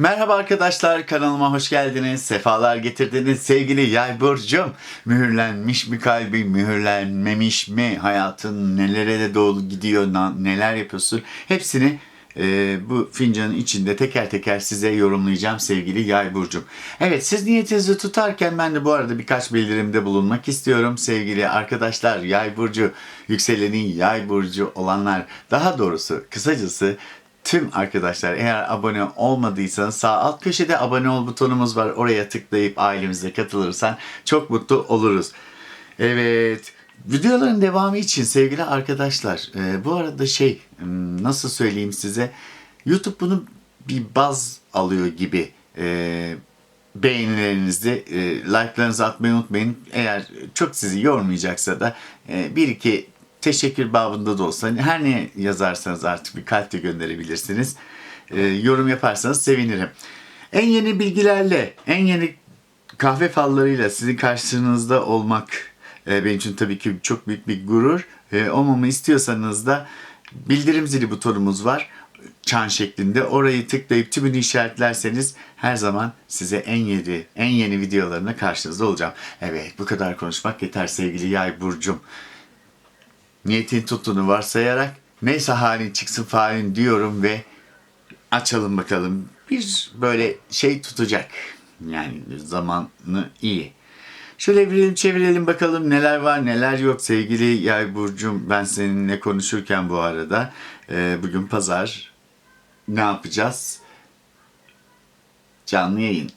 Merhaba arkadaşlar kanalıma hoş geldiniz. Sefalar getirdiniz sevgili Yay Burcu'm. Mühürlenmiş mi kalbi, mühürlenmemiş mi? Hayatın nelere de doğru gidiyor, neler yapıyorsun? Hepsini e, bu fincanın içinde teker teker size yorumlayacağım sevgili Yay Burcu'm. Evet siz niyetinizi tutarken ben de bu arada birkaç bildirimde bulunmak istiyorum sevgili arkadaşlar. Yay Burcu, yükselenin Yay Burcu olanlar daha doğrusu kısacası Tüm arkadaşlar eğer abone olmadıysanız sağ alt köşede abone ol butonumuz var. Oraya tıklayıp ailemize katılırsan çok mutlu oluruz. Evet videoların devamı için sevgili arkadaşlar e, bu arada şey nasıl söyleyeyim size YouTube bunu bir baz alıyor gibi e, beğenilerinizi, e, like'larınızı atmayı unutmayın. Eğer çok sizi yormayacaksa da e, bir iki teşekkür babında da olsa her ne yazarsanız artık bir kalp de gönderebilirsiniz. E, yorum yaparsanız sevinirim. En yeni bilgilerle, en yeni kahve fallarıyla sizin karşınızda olmak e, benim için tabii ki çok büyük bir gurur. E, olmamı istiyorsanız da bildirim zili butonumuz var. Çan şeklinde. Orayı tıklayıp tümünü işaretlerseniz her zaman size en yeni, en yeni videolarına karşınızda olacağım. Evet bu kadar konuşmak yeter sevgili yay burcum. Niyetin tuttuğunu varsayarak neyse halin çıksın falin diyorum ve açalım bakalım. Bir böyle şey tutacak. Yani zamanı iyi. Şöyle evirelim çevirelim bakalım neler var neler yok sevgili Yay Burcu'm. Ben seninle konuşurken bu arada e, bugün pazar ne yapacağız? Canlı yayın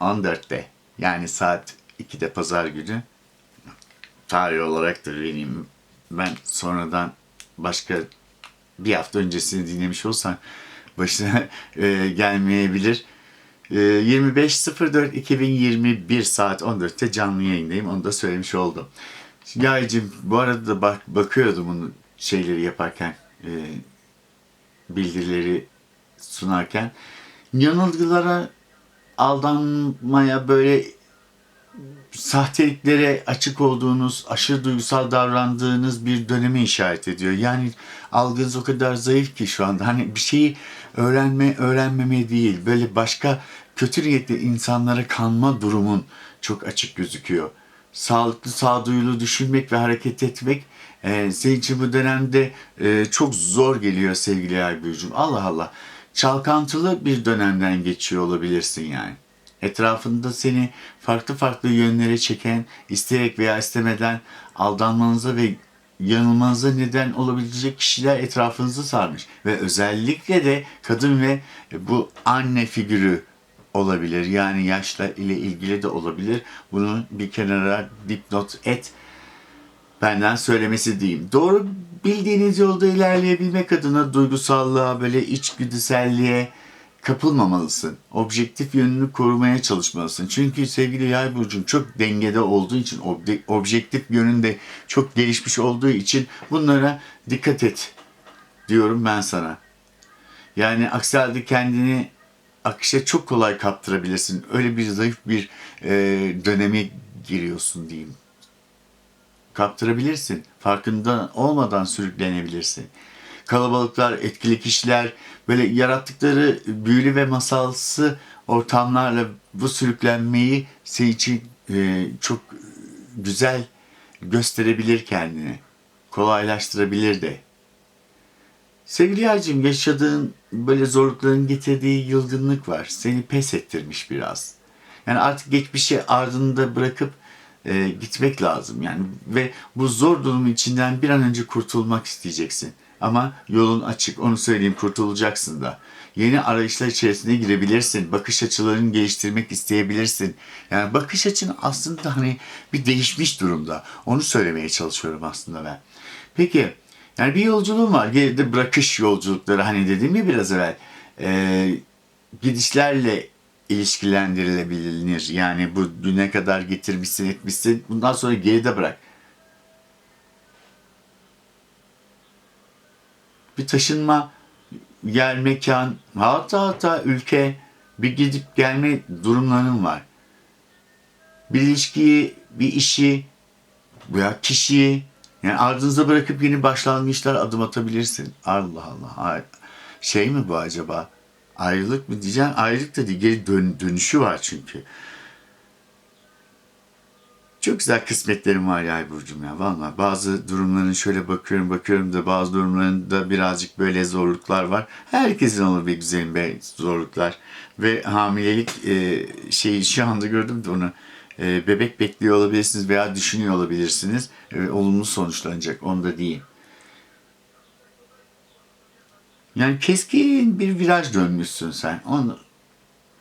14'te yani saat 2'de pazar günü tarih olarak da vereyim. Ben sonradan başka bir hafta öncesini dinlemiş olsam başına e, gelmeyebilir. E, 25.04.2021 saat 14'te canlı yayındayım. Onu da söylemiş oldum. Yaycım bu arada da bak, bakıyordum bunu şeyleri yaparken e, bildirileri sunarken yanılgılara aldanmaya böyle sahteliklere açık olduğunuz, aşırı duygusal davrandığınız bir döneme işaret ediyor. Yani algınız o kadar zayıf ki şu anda. Hani bir şeyi öğrenme, öğrenmeme değil. Böyle başka kötü niyetli insanlara kanma durumun çok açık gözüküyor. Sağlıklı, sağduyulu düşünmek ve hareket etmek e, senin için bu dönemde e, çok zor geliyor sevgili Aybücüm. Allah Allah. Çalkantılı bir dönemden geçiyor olabilirsin yani etrafında seni farklı farklı yönlere çeken, isteyerek veya istemeden aldanmanıza ve yanılmanıza neden olabilecek kişiler etrafınızı sarmış. Ve özellikle de kadın ve bu anne figürü olabilir. Yani yaşla ile ilgili de olabilir. Bunu bir kenara dipnot et. Benden söylemesi diyeyim. Doğru bildiğiniz yolda ilerleyebilmek adına duygusallığa, böyle içgüdüselliğe, kapılmamalısın. Objektif yönünü korumaya çalışmalısın. Çünkü sevgili yay burcun çok dengede olduğu için, obje- objektif yönünde çok gelişmiş olduğu için bunlara dikkat et diyorum ben sana. Yani aksi halde kendini akışa çok kolay kaptırabilirsin. Öyle bir zayıf bir e, döneme giriyorsun diyeyim. Kaptırabilirsin. Farkında olmadan sürüklenebilirsin kalabalıklar, etkili kişiler, böyle yarattıkları büyülü ve masalsı ortamlarla bu sürüklenmeyi için e, çok güzel gösterebilir kendini. Kolaylaştırabilir de. Sevgili Yaycığım yaşadığın böyle zorlukların getirdiği yılgınlık var. Seni pes ettirmiş biraz. Yani artık geçmişi ardında bırakıp e, gitmek lazım yani ve bu zor durumun içinden bir an önce kurtulmak isteyeceksin. Ama yolun açık, onu söyleyeyim kurtulacaksın da. Yeni arayışlar içerisine girebilirsin. Bakış açılarını geliştirmek isteyebilirsin. Yani bakış açın aslında hani bir değişmiş durumda. Onu söylemeye çalışıyorum aslında ben. Peki, yani bir yolculuğum var. Geride bırakış yolculukları hani dedim ya biraz evvel. Ee, gidişlerle ilişkilendirilebilir. Yani bu düne kadar getirmişsin etmişsin. Bundan sonra geride bırak. Bir taşınma, yer, mekan, hatta hatta ülke bir gidip gelme durumların var. Bir ilişkiyi, bir işi veya kişiyi yani ardınıza bırakıp yeni başlangıçlar adım atabilirsin. Allah Allah. Şey mi bu acaba? Ayrılık mı diyeceğim? Ayrılık da değil. Geri dön, dönüşü var çünkü. Çok güzel kısmetlerim var ya Burcu'm ya valla. Bazı durumların şöyle bakıyorum bakıyorum da bazı durumlarında birazcık böyle zorluklar var. Herkesin olur bir güzelim be zorluklar. Ve hamilelik e, şeyi şu anda gördüm de onu. E, bebek bekliyor olabilirsiniz veya düşünüyor olabilirsiniz. E, olumlu sonuçlanacak onu da diyeyim. Yani keskin bir viraj dönmüşsün sen. Onu,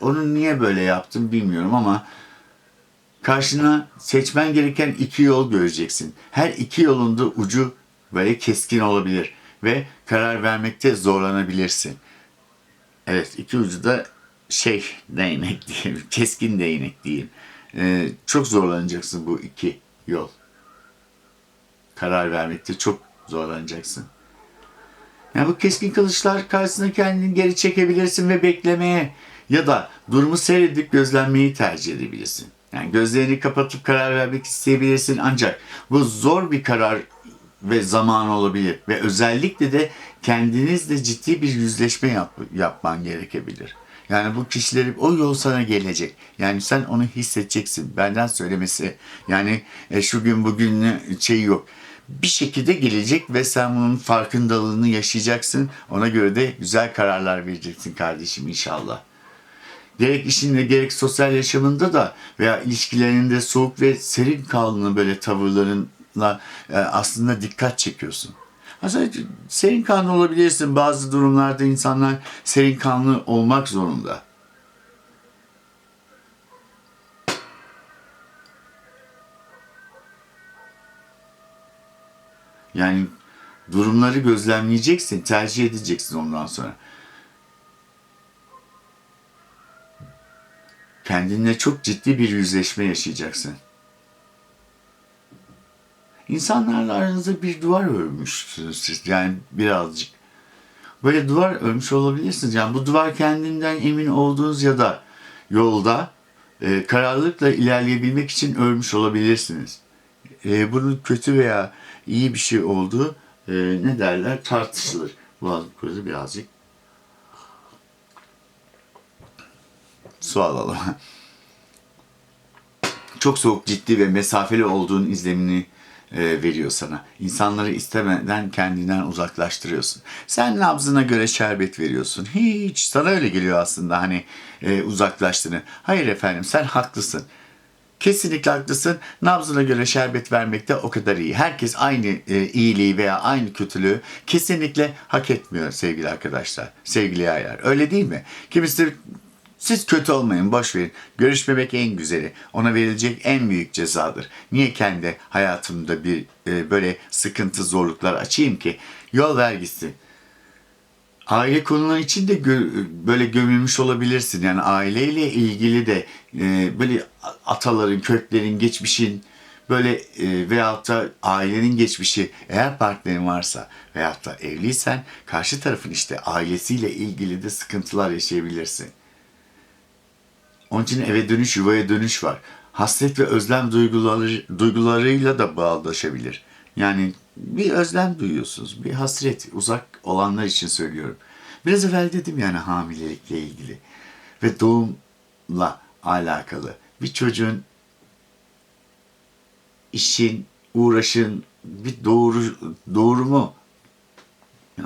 onu niye böyle yaptın bilmiyorum ama karşına seçmen gereken iki yol göreceksin. Her iki yolun da ucu böyle keskin olabilir ve karar vermekte zorlanabilirsin. Evet iki ucu da şey değnek diyeyim, keskin değnek diyeyim. Ee, çok zorlanacaksın bu iki yol. Karar vermekte çok zorlanacaksın. Yani bu keskin kılıçlar karşısında kendini geri çekebilirsin ve beklemeye ya da durumu seyredip gözlenmeyi tercih edebilirsin. Yani gözlerini kapatıp karar vermek isteyebilirsin ancak bu zor bir karar ve zaman olabilir ve özellikle de kendinizle ciddi bir yüzleşme yap, yapman gerekebilir. Yani bu kişileri o yol sana gelecek. Yani sen onu hissedeceksin. Benden söylemesi. Yani e, şu gün bugün şey yok. Bir şekilde gelecek ve sen bunun farkındalığını yaşayacaksın. Ona göre de güzel kararlar vereceksin kardeşim inşallah gerek işinde gerek sosyal yaşamında da veya ilişkilerinde soğuk ve serin kanlı böyle tavırlarınla e, aslında dikkat çekiyorsun. Aslında serin kanlı olabilirsin. Bazı durumlarda insanlar serin kanlı olmak zorunda. Yani durumları gözlemleyeceksin, tercih edeceksin ondan sonra. Kendinle çok ciddi bir yüzleşme yaşayacaksın. İnsanlarla aranızda bir duvar örmüşsünüz siz. Yani birazcık. Böyle duvar örmüş olabilirsiniz. Yani bu duvar kendinden emin olduğunuz ya da yolda e, kararlılıkla ilerleyebilmek için örmüş olabilirsiniz. E, bunun kötü veya iyi bir şey olduğu e, ne derler tartışılır. Bu konuda birazcık su alalım. Çok soğuk, ciddi ve mesafeli olduğun izlemini e, veriyor sana. İnsanları istemeden kendinden uzaklaştırıyorsun. Sen nabzına göre şerbet veriyorsun. Hiç sana öyle geliyor aslında hani e, uzaklaştığını. Hayır efendim sen haklısın. Kesinlikle haklısın. Nabzına göre şerbet vermekte o kadar iyi. Herkes aynı e, iyiliği veya aynı kötülüğü kesinlikle hak etmiyor sevgili arkadaşlar. Sevgili ayar. Öyle değil mi? Kimisi siz kötü olmayın, boş verin. Görüşmemek en güzeli. Ona verilecek en büyük cezadır. Niye kendi hayatımda bir e, böyle sıkıntı, zorluklar açayım ki? Yol ver gitsin. Aile konuları için de böyle gömülmüş olabilirsin. Yani aileyle ilgili de e, böyle ataların, köklerin, geçmişin böyle e, veyahut da ailenin geçmişi eğer partnerin varsa veyahut da evliysen karşı tarafın işte ailesiyle ilgili de sıkıntılar yaşayabilirsin. Onun için eve dönüş, yuvaya dönüş var. Hasret ve özlem duyguları, duygularıyla da bağdaşabilir. Yani bir özlem duyuyorsunuz, bir hasret, uzak olanlar için söylüyorum. Biraz evvel dedim yani hamilelikle ilgili ve doğumla alakalı. Bir çocuğun işin, uğraşın, bir doğru, doğurumu,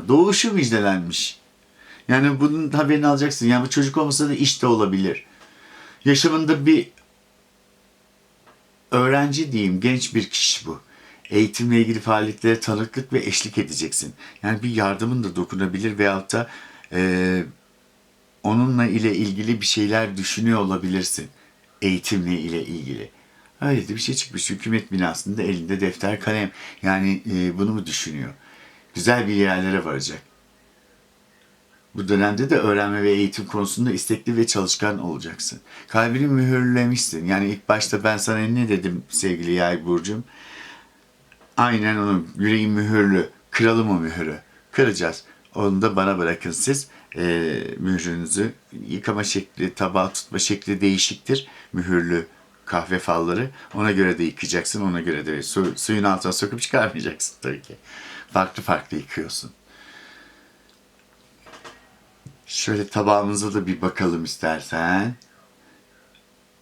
doğuşu müjdelenmiş. Yani bunun haberini alacaksın. Yani bu çocuk olmasa da iş de olabilir yaşamında bir öğrenci diyeyim, genç bir kişi bu. Eğitimle ilgili faaliyetlere tanıklık ve eşlik edeceksin. Yani bir yardımın da dokunabilir veyahut da e, onunla ile ilgili bir şeyler düşünüyor olabilirsin. Eğitimle ile ilgili. Öyle de bir şey çıkmış. Hükümet binasında elinde defter kalem. Yani e, bunu mu düşünüyor? Güzel bir yerlere varacak. Bu dönemde de öğrenme ve eğitim konusunda istekli ve çalışkan olacaksın. Kalbini mühürlemişsin. Yani ilk başta ben sana ne dedim sevgili yay burcum? Aynen onun yüreği mühürlü. Kıralım o mühürü. Kıracağız. Onu da bana bırakın siz. E, mührünüzü yıkama şekli, tabağı tutma şekli değişiktir. Mühürlü kahve falları. Ona göre de yıkayacaksın. Ona göre de su, suyun altına sokup çıkarmayacaksın tabii ki. Farklı farklı yıkıyorsun. Şöyle tabağımıza da bir bakalım istersen.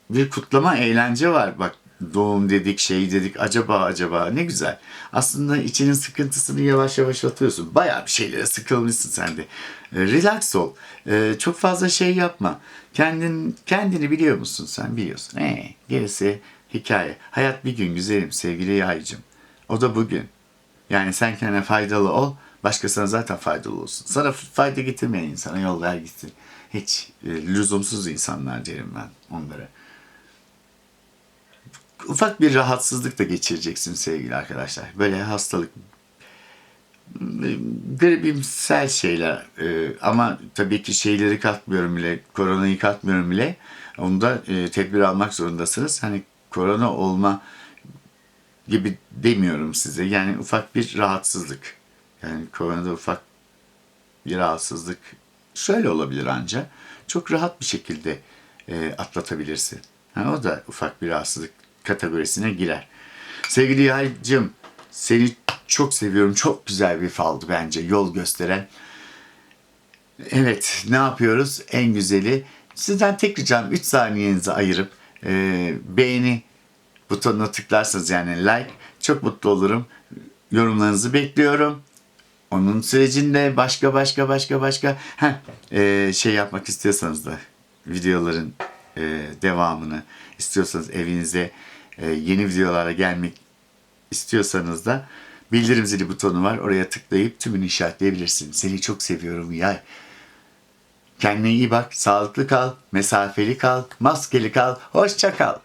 Bir kutlama eğlence var. Bak doğum dedik, şey dedik. Acaba acaba ne güzel. Aslında içinin sıkıntısını yavaş yavaş atıyorsun. Bayağı bir şeylere sıkılmışsın sen de. E, relax ol. E, çok fazla şey yapma. Kendin kendini biliyor musun sen? Biliyorsun. E, gerisi hikaye. Hayat bir gün güzelim sevgili yaycım. O da bugün. Yani sen kendine faydalı ol. Başkasına zaten faydalı olsun. Sana fayda getirmeyen insana yol ver gitsin. Hiç e, lüzumsuz insanlar derim ben onlara ufak bir rahatsızlık da geçireceksin sevgili arkadaşlar. Böyle hastalık gribimsel şeyler e, ama tabii ki şeyleri katmıyorum bile koronayı katmıyorum bile onda e, tedbir almak zorundasınız hani korona olma gibi demiyorum size yani ufak bir rahatsızlık yani koronada ufak bir rahatsızlık şöyle olabilir anca çok rahat bir şekilde e, atlatabilirsin. Ha, o da ufak bir rahatsızlık kategorisine girer. Sevgili yaycım seni çok seviyorum. Çok güzel bir faldı bence yol gösteren. Evet ne yapıyoruz? En güzeli sizden tek ricam 3 saniyenizi ayırıp e, beğeni butonuna tıklarsanız yani like çok mutlu olurum. Yorumlarınızı bekliyorum. Onun sürecinde başka başka başka başka heh, e, şey yapmak istiyorsanız da videoların e, devamını istiyorsanız evinize e, yeni videolara gelmek istiyorsanız da bildirim zili butonu var. Oraya tıklayıp tümünü işaretleyebilirsin. Seni çok seviyorum yay. Kendine iyi bak, sağlıklı kal, mesafeli kal, maskeli kal, hoşça kal.